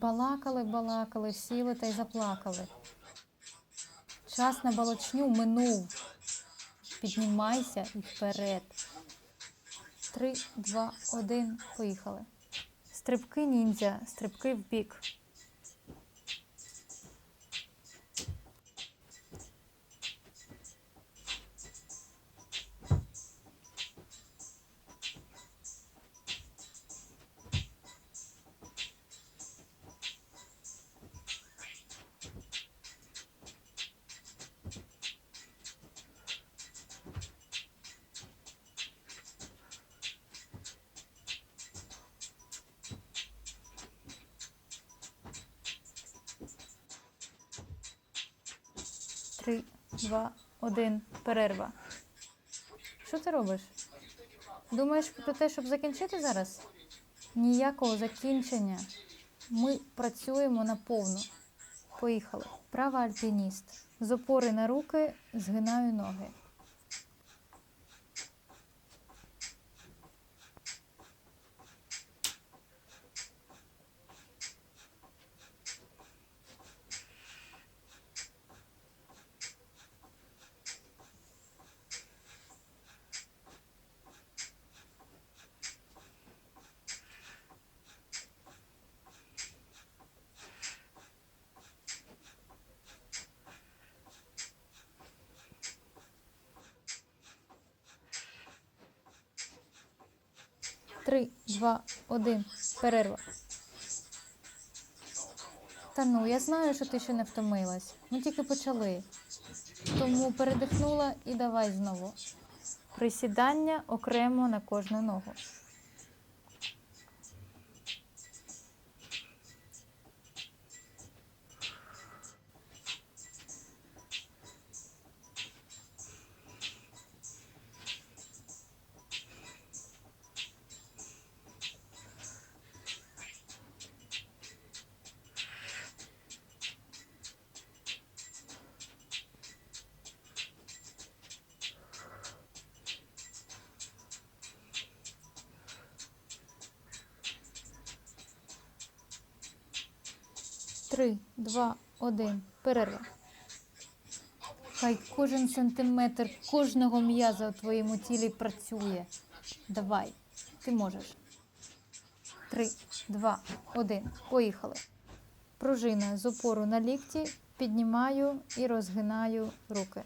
Балакали, балакали, сіли та й заплакали. Час на балочню минув. Піднімайся і вперед. Три, два, один, поїхали. Стрибки ніндзя, стрибки в бік. Три, два, один, перерва. Що ти робиш? Думаєш про те, щоб закінчити зараз? Ніякого закінчення. Ми працюємо наповну. Поїхали. Права альпініст. З опори на руки згинаю ноги. Три, два, один. Перерва. Та ну, я знаю, що ти ще не втомилась. Ми тільки почали. Тому передихнула і давай знову. Присідання окремо на кожну ногу. Три, два, один. Перерва. Хай кожен сантиметр кожного м'яза у твоєму тілі працює. Давай, ти можеш. Три, два, один. Поїхали. Пружина з опору на лікті. Піднімаю і розгинаю руки.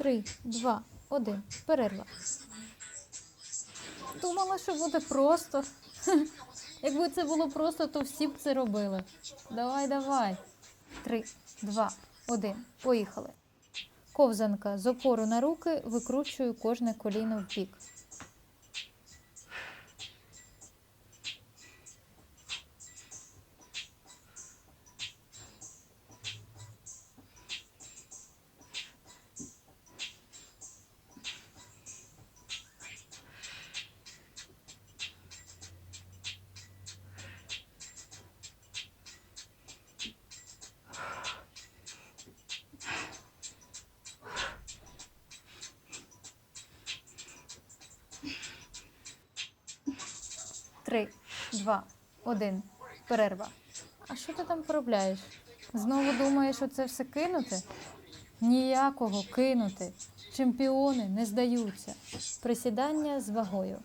Три, два, один. Перерва. Думала, що буде просто. Якби це було просто, то всі б це робили. Давай, давай. Три, два, один. Поїхали. Ковзанка з опору на руки викручую кожне коліно в бік. Три, два, один. Перерва. А що ти там поробляєш? Знову думаєш, що це все кинути? Ніякого кинути. Чемпіони не здаються. Присідання з вагою.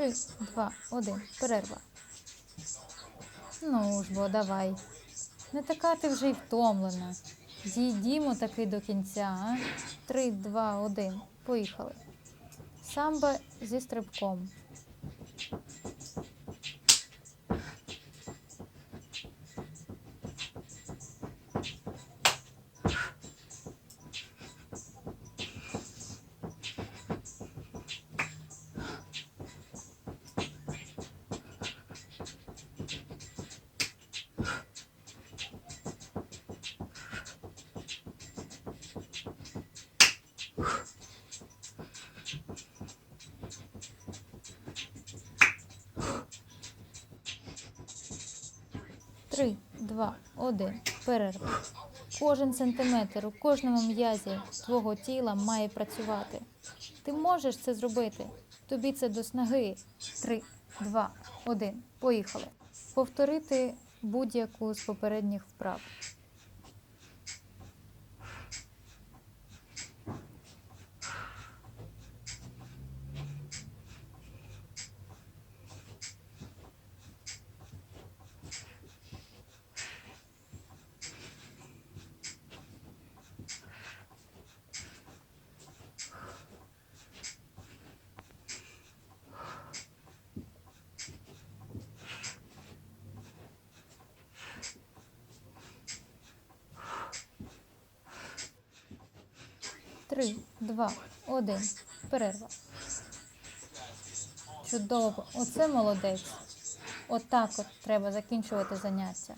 Три, два, один. Перерва. Ну ж бо, давай. Не така ти вже й втомлена. Дійдімо таки до кінця, а? Три, два, один. Поїхали. Самба зі стрибком. Три, два, один. Перерва. Кожен сантиметр у кожному м'язі твого тіла має працювати. Ти можеш це зробити. Тобі це до снаги. Три, два, один. Поїхали. Повторити будь-яку з попередніх вправ. Три, два, один. Перерва. Чудово. Оце молодець. Отак от треба закінчувати заняття.